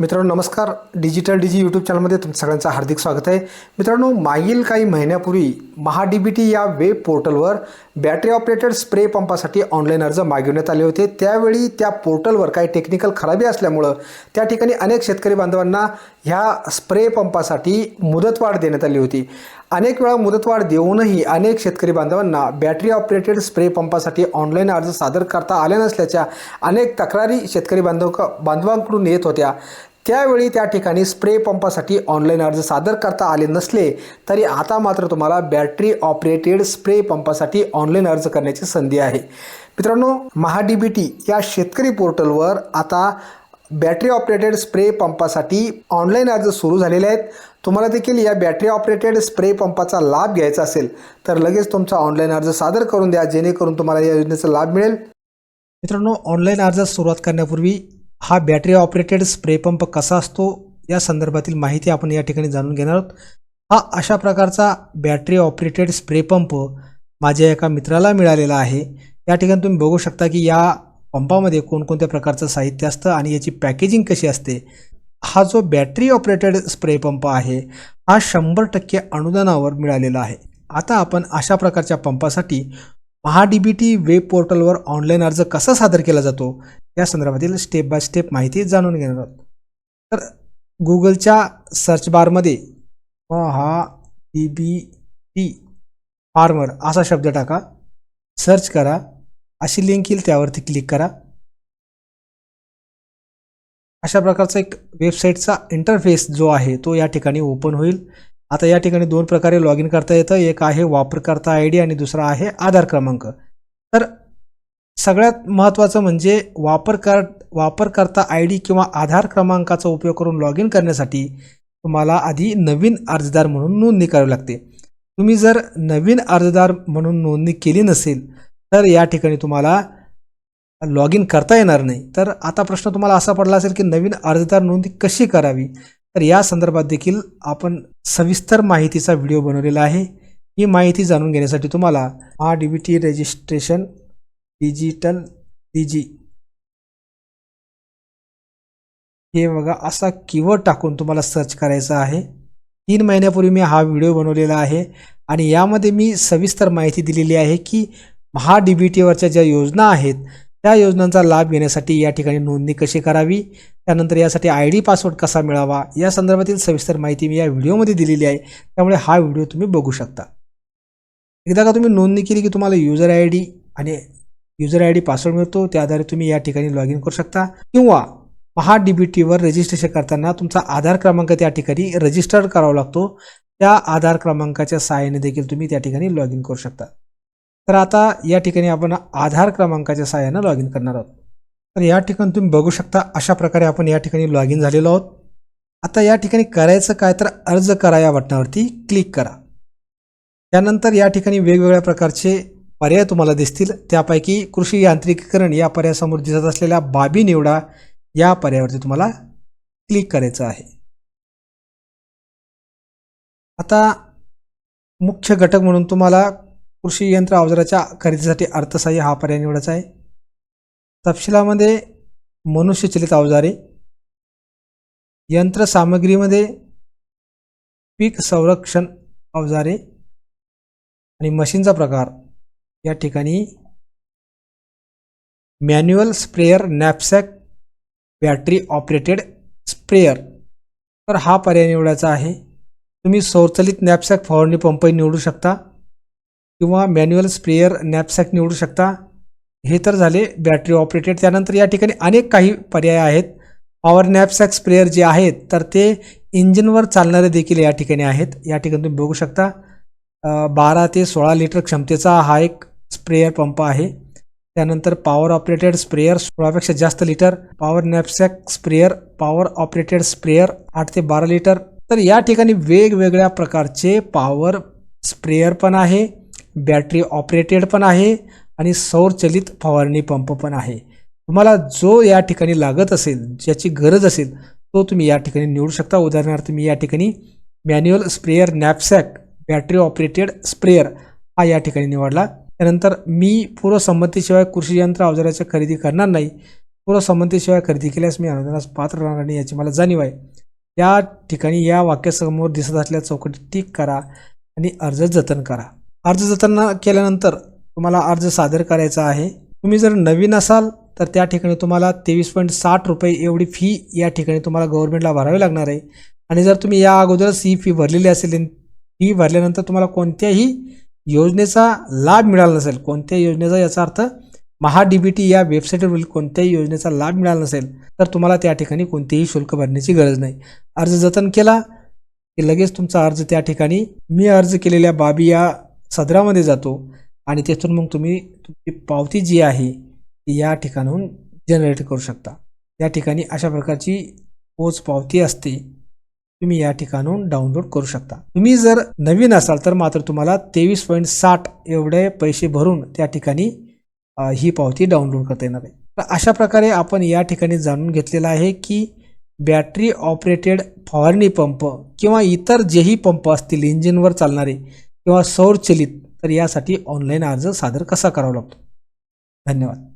मित्रांनो नमस्कार. डिजिटल डिजी यूट्यूब चॅनलमध्ये तुमचं सगळ्यांचं हार्दिक स्वागत आहे. मित्रांनो मागील काही महिन्यापूर्वी महा बी टी या वेब पोर्टलवर बॅटरी ऑपरेटेड स्प्रे पंपासाठी ऑनलाईन अर्ज मागवण्यात आले होते. त्यावेळी त्या पोर्टलवर काही टेक्निकल खराबी असल्यामुळं त्या ठिकाणी अनेक शेतकरी बांधवांना ह्या स्प्रे पंपासाठी मुदतवाढ देण्यात आली होती. अनेक वेळा मुदतवाढ देऊनही अनेक शेतकरी बांधवांना बॅटरी ऑपरेटेड स्प्रे पंपासाठी ऑनलाईन अर्ज सादर करता आले नसल्याच्या अनेक तक्रारी शेतकरी बांधव बांधवांकडून येत होत्या. त्यावेळी त्या ठिकाणी स्प्रे पंपासाठी ऑनलाईन अर्ज सादर करता आले नसले तरी आता मात्र तुम्हाला बॅटरी ऑपरेटेड स्प्रे पंपासाठी ऑनलाईन अर्ज करण्याची संधी आहे. मित्रांनो महा डी बी टी या शेतकरी पोर्टलवर आता बॅटरी ऑपरेटेड स्प्रे पंपासाठी ऑनलाईन अर्ज सुरू झालेले आहेत. तुम्हाला देखील या बॅटरी ऑपरेटेड स्प्रे पंपाचा लाभ घ्यायचा असेल तर लगेच तुमचा ऑनलाईन अर्ज सादर करून द्या जेणेकरून तुम्हाला या योजनेचा लाभ मिळेल. मित्रांनो ऑनलाईन अर्ज सुरुवात करण्यापूर्वी हा बॅटरी ऑपरेटेड स्प्रे पंप कसा असतो या संदर्भातील माहिती आपण या ठिकाणी जाणून घेणार आहोत. हा अशा प्रकारचा बॅटरी ऑपरेटेड स्प्रे पंप माझ्या एका मित्राला मिळालेला आहे. या ठिकाणी तुम्ही बघू शकता की या पंपामध्ये कोणकोणत्या प्रकारचं साहित्य असतं आणि याची पॅकेजिंग कशी असते. हा जो बॅटरी ऑपरेटेड स्प्रे पंप आहे हा शंभर टक्के अनुदानावर मिळालेला आहे. आता आपण अशा प्रकारच्या पंपासाठी Maha D B T web पोर्टलवर ऑनलाईन अर्ज कसा सादर केला जातो या संदर्भातील स्टेप बाय स्टेप माहिती जाणून घेणार आहोत. तर गुगलच्या सर्च बारमध्ये हा ई बी टी फार्मर असा शब्द टाका. सर्च करा. अशी लिंक येईल त्यावरती क्लिक करा. अशा प्रकारचा एक वेबसाईटचा इंटरफेस जो आहे तो या ठिकाणी ओपन होईल. आता या ठिकाणी दोन प्रकारे लॉग इन करता येतं. एक आहे वापरकर्ता आय डी आणि दुसरा आहे आधार क्रमांक. तर सगळ्यात महत्त्वाचं म्हणजे वापरकर वापरकर्ता आय डी किंवा आधार क्रमांकाचा उपयोग करून लॉग इन करण्यासाठी तुम्हाला आधी नवीन अर्जदार म्हणून नोंदणी करावी लागते. तुम्ही जर नवीन अर्जदार म्हणून नोंदणी केली नसेल तर या ठिकाणी तुम्हाला लॉग इन करता येणार नाही. तर आता प्रश्न तुम्हाला असा पडला असेल की नवीन अर्जदार नोंदणी कशी करावी? तर या संदर्भात देखील आपण सविस्तर माहितीचा व्हिडिओ बनवलेला आहे. ही माहिती जाणून घेण्यासाठी तुम्हाला हा D B T registration digital डिजी जी हे बघा असा कीवर्ड टाकून तुम्हाला सर्च करायचा आहे. तीन महिन्यापूर्वी मी हा व्हिडिओ बनवलेला आहे आणि यामध्ये मी सविस्तर माहिती दिलेली आहे की महा डी बी टीवरच्या ज्या योजना आहेत त्या योजनांचा लाभ घेण्यासाठी या ठिकाणी नोंदणी कशी करावी त्यानंतर यासाठी आय डी पासवर्ड कसा मिळावा या संदर्भातील सविस्तर माहिती मी या व्हिडिओमध्ये दिलेली आहे. त्यामुळे हा व्हिडिओ तुम्ही बघू शकता. एकदा का तुम्ही नोंदणी केली की तुम्हाला युजर आय डी आणि युजर आय डी पासवर्ड मिळतो. त्या आधारे तुम्ही या ठिकाणी लॉग इन करू शकता. किंवा महा डी बी टीवर रजिस्ट्रेशन करताना तुमचा आधार क्रमांक त्या ठिकाणी रजिस्टर करावा लागतो. त्या आधार क्रमांकाच्या सहाय्याने देखील तुम्ही त्या ठिकाणी लॉग इन करू शकता. तर आता या ठिकाणी आपण आधार क्रमांकाच्या सहाय्यानं लॉग इन करणार आहोत. तर या ठिकाणी तुम्ही बघू शकता अशा प्रकारे आपण या ठिकाणी लॉग इन झालेलो आहोत. आता या ठिकाणी करायचं काय तर अर्ज करा या बटनावरती क्लिक करा. त्यानंतर या ठिकाणी वेगवेगळ्या प्रकारचे पर्याय तुम्हाला दिसतील. त्यापैकी कृषी यांत्रिकीकरण या पर्यायासमोर दिसत असलेल्या बाबी निवडा या पर्यायावरती तुम्हाला क्लिक करायचं आहे. आता मुख्य घटक म्हणून तुम्हाला कृषी यंत्र अवजाराच्या खरेदीसाठी अर्थसहाय्य हा पर्याय निवडायचा आहे. तपशिलामध्ये मनुष्यचलित अवजारे यंत्रसामग्रीमध्ये पीक संरक्षण अवजारे आणि मशीनचा प्रकार या ठिकाणी manual sprayer knapsack battery operated sprayer तर हा पर्याय निवडायचा आहे. तुम्ही स्वचलित नॅपसॅक फवारणी पंपही निवडू शकता किंवा मॅन्युअल स्प्रेयर नॅपसॅक निवडू शकता. हे तर झाले बॅटरी ऑपरेटेड त्यानंतर या ठिकाणी अनेक काही पर्याय आहेत. पॉवर नॅपसॅक स्प्रेयर जे आहेत तर ते इंजिनवर चालणारे देखील या ठिकाणी आहेत. या ठिकाणी तुम्ही बघू शकता. बारा ते सोळा लिटर क्षमतेचा हा एक स्प्रेयर पंप आहे. त्यानंतर पॉवर ऑपरेटेड स्प्रेयर सोळापेक्षा जास्त litre power knapsack sprayer power operated sprayer आठ ते बारा लिटर तर या ठिकाणी वेगवेगळ्या प्रकारचे पॉवर स्प्रेयर पण आहे बॅटरी ऑपरेटेड पण आहे आणि सौरचलित फवारणी पंप पण आहे. तुम्हाला जो या ठिकाणी लागत असेल ज्याची गरज असेल तो तुम्ही या ठिकाणी निवडू शकता. उदाहरणार्थ मी या ठिकाणी manual sprayer knapsack battery operated sprayer हा या ठिकाणी निवडला. त्यानंतर मी पूर्वसंमतीशिवाय कृषी यंत्र अवजाराच्या खरेदी करणार नाही. पूर्व संमतीशिवाय खरेदी केल्यास मी अनुदानास पात्र राहणार नाही याची मला जाणीव आहे. या ठिकाणी या वाक्यासमोर दिसत असलेल्या चौकटीत टिक करा आणि अर्ज जतन करा. अर्ज जतन केल्यानंतर तुम्हाला अर्ज सादर करायचा आहे. तुम्ही जर नवीन असाल तर त्या ठिकाणी तुम्हाला तेवीस पॉईंट साठ रुपये एवढी फी या ठिकाणी तुम्हाला गव्हर्नमेंटला भरावी लागणार आहे. आणि जर तुम्ही या अगोदरच ही फी भरलेली असेल फी भरल्यानंतर तुम्हाला कोणत्याही योजनेचा लाभ मिळाला नसेल कोणत्याही योजनेचा याचा अर्थ महा डी बी टी या वेबसाईटवरील कोणत्याही योजनेचा लाभ मिळाला नसेल तर तुम्हाला त्या ठिकाणी कोणतेही शुल्क भरण्याची गरज नाही. अर्ज जतन केला की लगेच तुमचा अर्ज त्या ठिकाणी मी अर्ज केलेल्या बाबी या सदरामध्ये जातो आणि तेथून मग तुम्ही तुमची पावती जी आहे ती या ठिकाणाहून जनरेट करू शकता. या ठिकाणी अशा प्रकारची पोच पावती असते. तुम्ही या ठिकाणून डाउनलोड करू शकता. तुम्ही जर नवीन असाल तर मात्र तुम्हाला तेवीस पॉईंट साठ एवढे पैसे भरून त्या ठिकाणी ही पावती डाउनलोड करता येणार आहे. तर अशा प्रकारे आपण या ठिकाणी जाणून घेतलेलं आहे की बॅटरी ऑपरेटेड फवारणी पंप किंवा इतर जेही पंप असतील इंजिनवर चालणारे किंवा सौरचलित तर यासाठी ऑनलाईन अर्ज सादर कसा करावा लागतो? धन्यवाद.